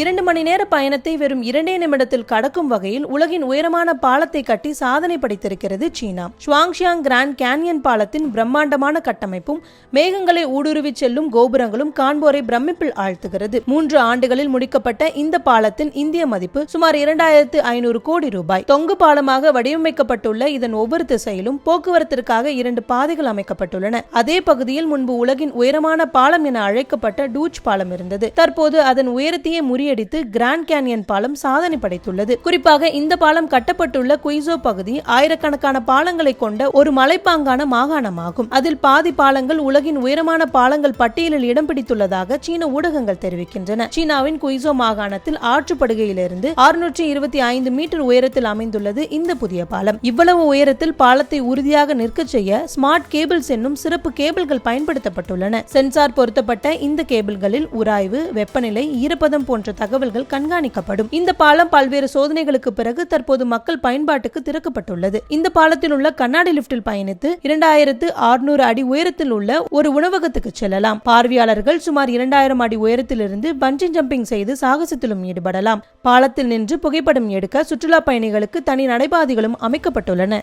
இரண்டு மணி நேர பயணத்தை வெறும் இரண்டே நிமிடத்தில் கடக்கும் வகையில் உலகின் உயரமான பாலத்தை கட்டி சாதனை படைத்திருக்கிறது சீனா. ஷுவாங்ஷியாங் கிராண்ட் கேன்யன் பாலத்தின் பிரம்மாண்டமான கட்டமைப்பும் மேகங்களை ஊடுருவி செல்லும் கோபுரங்களும் காண்போரை பிரமிப்பில் ஆழ்த்துகிறது. மூன்று ஆண்டுகளில் முடிக்கப்பட்ட இந்த பாலத்தின் இந்திய மதிப்பு சுமார் இரண்டாயிரத்து ஐநூறு கோடி ரூபாய். தொங்கு பாலமாக வடிவமைக்கப்பட்டுள்ள இதன் ஒவ்வொரு திசையிலும் போக்குவரத்திற்காக இரண்டு பாதைகள் அமைக்கப்பட்டுள்ளன. அதே பகுதியில் முன்பு உலகின் உயரமான பாலம் என அழைக்கப்பட்ட டூச் பாலம் இருந்தது. தற்போது அதன் உயரத்தையே முறியடித்து கிராண்ட் கேனியன் பாலம் சாதனை படைத்துள்ளது. குறிப்பாக இந்த பாலம் கட்டப்பட்டுள்ள குயிசோ பகுதி ஆயிரக்கணக்கான பாலங்களை கொண்ட ஒரு மலைப்பாங்கான மாகாணமாகும். அதில் பாதி பாலங்கள் உலகின் உயரமான பாலங்கள் பட்டியலில் இடம் பிடித்துள்ளதாக சீன ஊடகங்கள் தெரிவிக்கின்றன. சீனாவின் குயிசோ மாகாணத்தில் ஆற்றுப்படுகையிலிருந்து அறுநூற்றி இருபத்தி ஐந்து மீட்டர் உயரத்தில் அமைந்துள்ளது இந்த புதிய பாலம். இவ்வளவு உயரத்தில் பாலத்தை உறுதியாக நிற்கச் செய்ய ஸ்மார்ட் கேபிள்ஸ் என்னும் சிறப்பு கேபிள்கள் பயன்படுத்தப்பட்டுள்ளன. சென்சார் பொருத்தப்பட்ட இந்த கேபிள்களில் உராய்வு வெப்பநிலை ஈரப்பதம் போன்ற தகவல்கள் கண்காணிக்கப்படும். இந்த பாலம் பல்வேறு சோதனைகளுக்கு பிறகு தற்போது மக்கள் பயன்பாட்டுக்கு திறக்கப்பட்டுள்ளது. இந்த பாலத்தில் உள்ள கண்ணாடி லிப்டில் பயணித்து இரண்டாயிரத்து அறுநூறு அடி உயரத்தில் உள்ள ஒரு உணவகத்துக்கு செல்லலாம். பார்வையாளர்கள் சுமார் இரண்டாயிரம் அடி உயரத்திலிருந்து பஞ்சி ஜம்பிங் செய்து சாகசத்திலும் ஈடுபடலாம். பாலத்தில் நின்று புகைப்படம் எடுக்க சுற்றுலா பயணிகளுக்கு தனி நடைபாதைகளும் அமைக்கப்பட்டுள்ளன.